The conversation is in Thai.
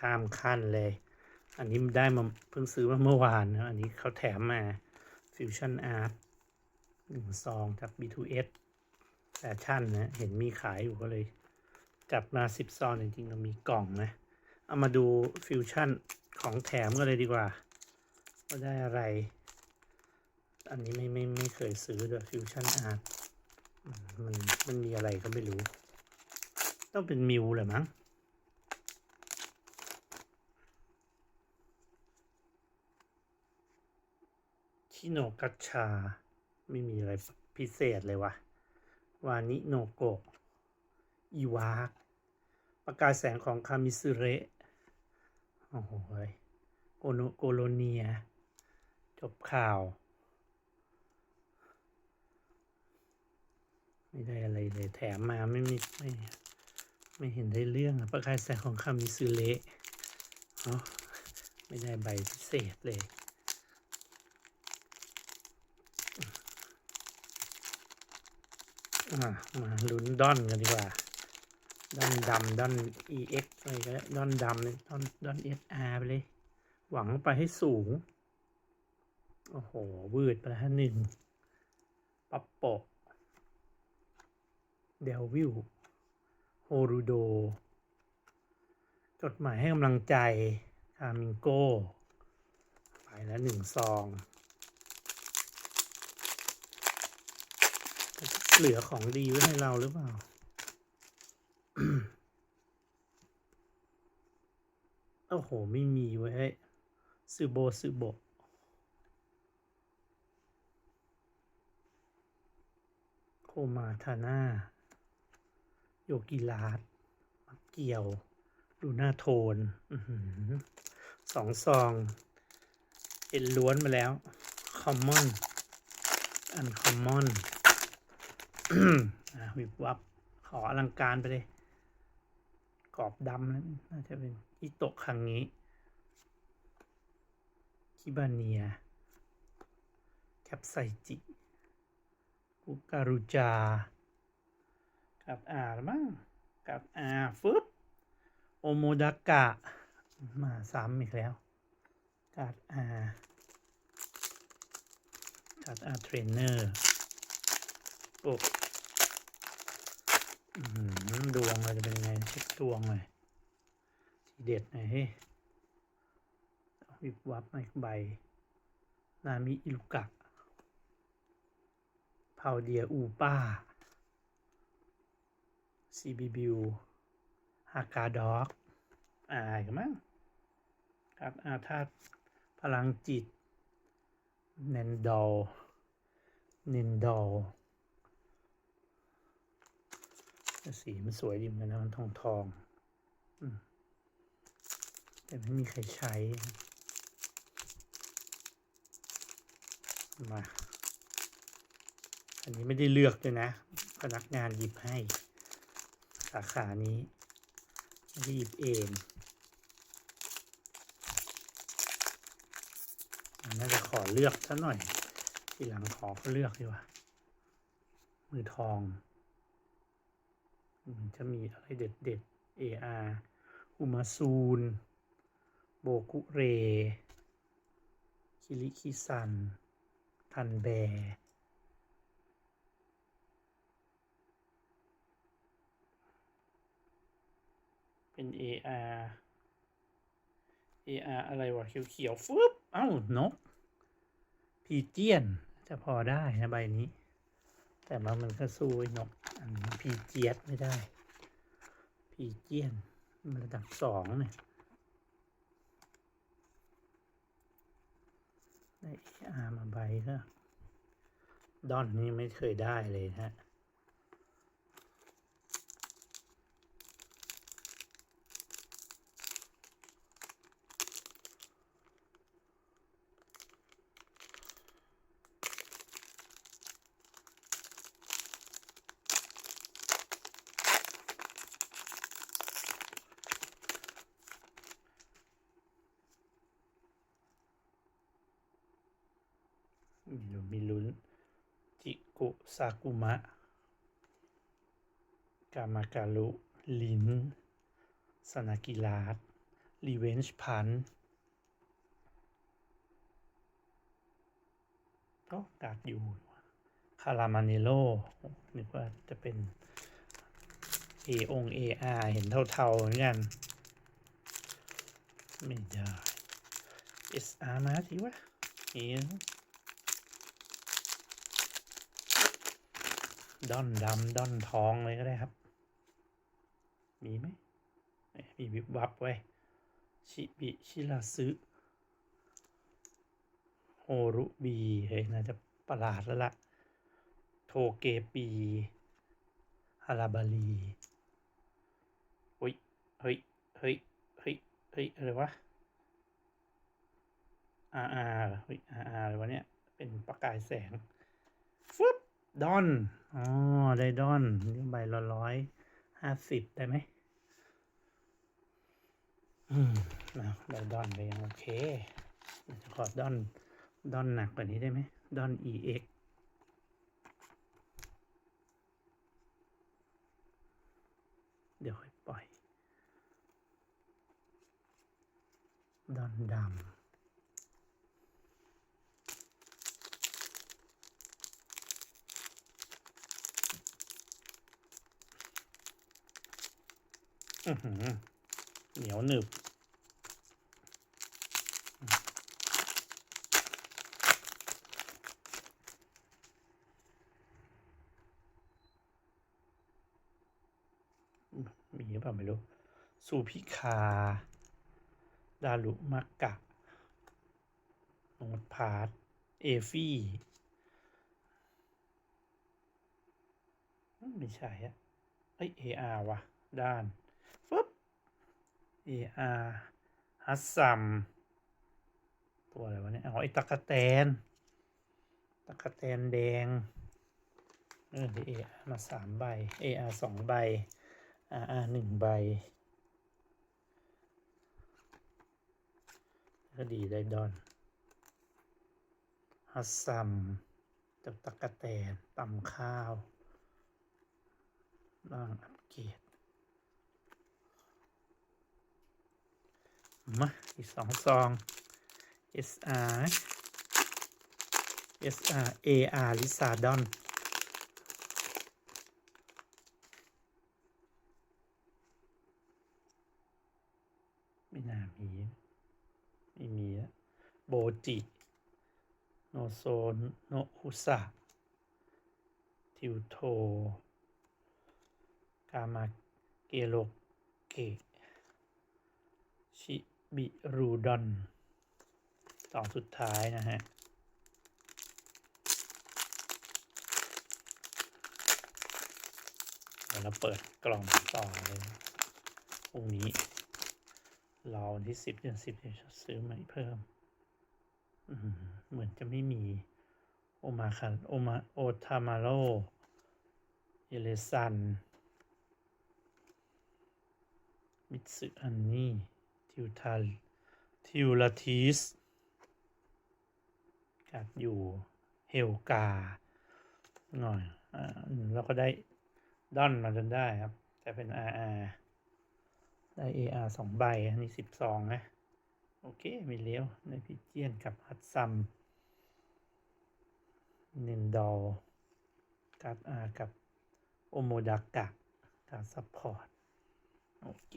ข้ามขั้นเลย อันนี้ได้มาเพิ่งซื้อมาเมื่อวานนะอันนี้เขาแถมมา Fusion Art หนึ่งซองจาก B2S แฟชั่นนะ เห็นมีขายอยู่ก็เลย จัดมาสิบซองจริงๆเรามีกล่องนะ เอามาดูฟิวชั่นของแถมกันเลยดีกว่าว่าได้อะไร อันนี้ไม่ไม่ไม่เคยซื้อด้วยฟิวชั่นอาร์ตมันมันมีอะไรก็ไม่รู้ ต้องเป็นมิวแหละมั้ง ชิโนกัชชา ไม่มีอะไรพิเศษเลยวะวานิโนโกะอีวากประกายแสงของคามิซึเระ โอ้โหยโกโนโกโลเนีย จบข่าว ไม่ได้อะไรเลยแถมมาไม่มีไม่ไม่เห็นได้เรื่องประกายแสงของคามิซึเระเนาะไม่ได้ใบพิเศษเลย อะ มาลุ้นดอนกันดีกว่าดอนดำดอน EX อะไรก็ได้ดอนดำเลยดอนดอน SR ไปเลย หวังไปให้สูง โอ้โหวืดไปแล้วหนึ่งปับโปะเดลวิวโฮรูโด จดหมายให้กำลังใจคามิงโก ไปแล้วหนึ่งซอง เหลือของดีไว้ให้เราหรือเปล่า โอ้โห ไม่มีไว้ให้ซูโบซูโบโคมาทาน่า โยกิลาดมักเกี่ยวดูหน้าโทนอสองซองเอ็นล้วนมาแล้ว คอมมอน อันคอมมอน วิบวับขออลังการไปเลย กรอบดำแล้วน่าจะเป็นอิโตะคังงี้คิบาเนีย แคปไซจิกุการุจากับอาแล้วมั้งกับอาฟึบโอโมดากะ มาซ้ำอีกแล้วกัดอากัดอาเทรนเนอร์โอ้อื้อหือ ดวงเราจะเป็นไงเช็คดวงหน่อยทีเด็ดหน่อยเฮ้วิบวับมาอีกใบ นามิอิลุกะเผาเดียอูป้าซีบีบิวฮากาด็อกอ่ากันมั้งครับอาธาตพลังจิต เนนดอลเนนดอล สีมันสวยดีเหมือนกันนะมันทองทองแต่ไม่มีใครใช้ มา อันนี้ไม่ได้เลือกเลยนะ พนักงานหยิบให้ สาขานี้ไม่ได้หยิบเองนน่าจะขอเลือกซะหน่อย ทีหลังขอเขาเลือกดีกว่า มือทอง มันจะมีอะไรเด็ดเด็ดๆ AR อุมาซูน โบกุเร คิริคิซัน ทันแบเป็น AR AR อะไรวะเขียวๆฟึบเอ้านกพีเจียน จะพอได้นะใบนี้ แต่ว่ามันก็สู้ไอ้นกอันพีเจียดไม่ได้ พีเจียนมันระดับสองเนี่ยได้อามาใบก็ดอนนี้ไม่เคยได้เลยนะ มีลุ้นมีลุ้นจิกุซากุมะ กามาการุลินสนากิลาส Revenge Punch ก็กาดอยู่ คารามาเนโลนึกว่าจะเป็น A อองเออาเห็นเท่าๆเหมือนกัน ไม่ได้ SR มาสิวะเห็น ดอนดำดอนทองเลยก็ได้ครับ มีไหมมีวิบวับไว้ชิบิชิราซึโฮรุบีเฮ้ยน่าจะประหลาดแล้วล่ะ โทเกปีฮาราบารีเฮ้ยเฮ้ยเฮ้ยเฮ้ยเฮ้ยอะไรวะอาอาเฮ้ยอาอาอะไรวะเนี่ย เป็นประกายแสงฟึบ ดอน อ๋อ ได้ดอนนี่ใบละร้อยห้าสิบได้ไหมอืมนะได้ดอนไปยังโอเค ขอดอน ดอนหนักกว่านี้ได้ไหม ดอน EX เดี๋ยวค่อยปล่อย ดอนดำอื้อหือ เหนียวหนึบ มีหรือเปล่าไม่รู้ สูพิคา ดารุมักกะโนดพาร์ตเอฟี่ไม่ใช่อะเอ้ย AR ว่ะ ด้าน AR ฮัสซัมตัวอะไรวะเนี่ยอ๋อไอตะกะแตนตะกะแตนแดงเออด้ AR มาสามใบ AR สองใบ RR หนึ่งใบ ก็ดีได้ดอนฮัสซัมจับตะกะแตนตำข้าวร่างอัปเกรด มาอีกสองซอง SR SR AR ลิซาดอนไม่น่ามีไม่มีแล้วโบจิโนโซนโนฮุสะทิวโทกามาเกโรเกะ บิรูดอนสองสุดท้ายนะฮะเดี๋ยวเราเปิดกล่องต่อเลยพรุ่งนี้รอวันที่สิบเดือนสิบจะซื้อใหม่เพิ่มอืมเหมือนจะไม่มี โอมาคันโอมาโอทามาโรเอเลซัน มิตสึอันนี่ ทิวทัลทิวลาทิสกัดอยู่เฮลกาหน่อยอ่าแล้วก็ได้ดอนมาจนได้ครับ แต่เป็น RR ได้ AR สองใบ อันนี้สิบสองนะ โอเค มีเลี้ยวในพิเจียนกับฮัตซัมเนนดอลการ์ดอากับ โอโมดากะการซัพพอร์ต โอเค